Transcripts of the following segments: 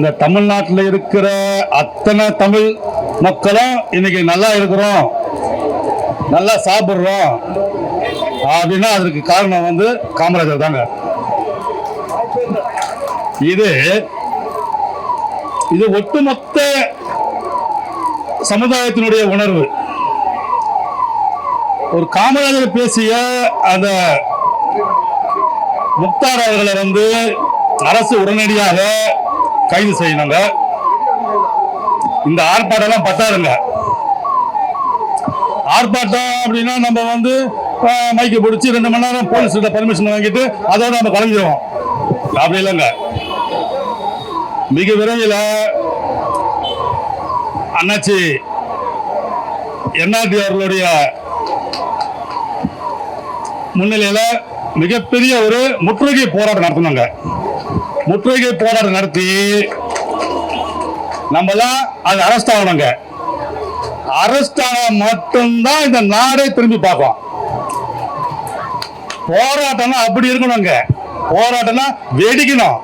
இந்த தமிழ்நாட்டில் இருக்கிற அத்தனை தமிழ் மக்களும் இன்னைக்கு நல்லா இருக்கிறோம். நல்லா சாப்பிட்றோம். அப்படின்னா அதற்கு காரணம் வந்து காமராஜர் தாங்க. இது இது ஒட்டுமொத்த சமுதாயத்தினுடைய உணர்வு. ஒரு காமராஜர் பேசிய அந்த முக்தார் அவர்களை வந்து அரசு உடனடியாக கைது செய்யணுங்க. இந்த ஆர்ப்பாட்டம்லாம் பத்தாதுங்க. ஆர்ப்பாட்டம் அப்படின்னா நம்ம வந்து மைக்கு மைக்கை பிடிச்சி ரெண்டு மணி நேரம் போலீஸ்கிட்ட பர்மிஷன் வாங்கிட்டு அதோட நம்ம கலைஞ்சிருவோம். அப்படி இல்லைங்க. மிக விரைவில் அண்ணாச்சி என்ஆர்டி அவர்களுடைய முன்னிலையில் மிகப்பெரிய ஒரு முற்றுகை போராட்டம் நடத்தினாங்க முற்றுகை போராட்டம் நடத்தி நம்மலாம் அது அரெஸ்ட் ஆகணுங்க. அரெஸ்ட் ஆனா மட்டும்தான் இந்த நாடே திரும்பி பார்க்கும் போராட்டம்னா அப்படி இருக்கணுங்க. போராட்டம்னா வெடிக்கணும்.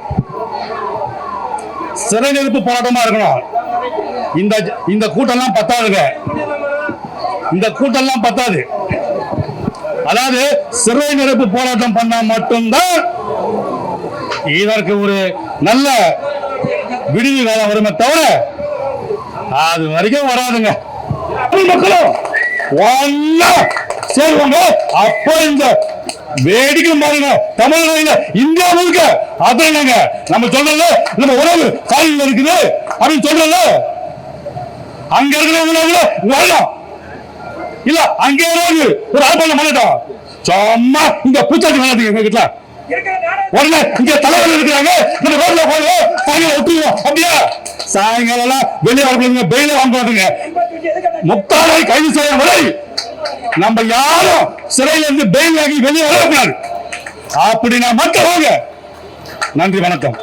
சிறை நிரப்பு போராட்டமா இருக்கணும். இந்த இந்த கூட்டம்லாம் பத்தாதுங்க. இந்த கூட்டம்லாம் பத்தாது. அதாவது சிறை நிரப்பு போராட்டம் பண்ணா மட்டும்தான் இதற்கு ஒரு நல்ல விடுதி காலம் வருமே தவிர அது வரைக்கும் வராதுங்க. மக்களும் ஒன்னா சேருவாங்க. அப்போ இந்த வேடிக்கை பாருங்க. தமிழ்நாடுல இந்தியா முழுக்க அதான் என்னங்க நம்ம சொல்றோம்ல நம்ம உணவு காலையில் இருக்குது அப்படின்னு சொல்றோம்ல. அங்க இருக்கிற உணவுல வரலாம் இல்ல அங்க ஒரு ஆர்ப்பாட்டம் பண்ணட்டும் சும்மா இந்த பூச்சாட்டி பண்ணாதீங்க எங்க வீட்டுல. உடனே இங்க தலைவர் இருக்கிறாங்க. இந்த ரோட்ல போய் சாயங்காலம் விட்டுருவோம் அப்படியா? சாயங்காலம் வெளியே வரக்கூடாதுங்க. பெயில வாங்க மாட்டீங்க முக்தாரை கைது செய்ய வரை. நம்ம யாரும் சிறையில இருந்து பெயில் வாங்கி வெளியே வரக்கூடாது. அப்படின்னா மட்டும் வாங்க நன்றி வணக்கம்.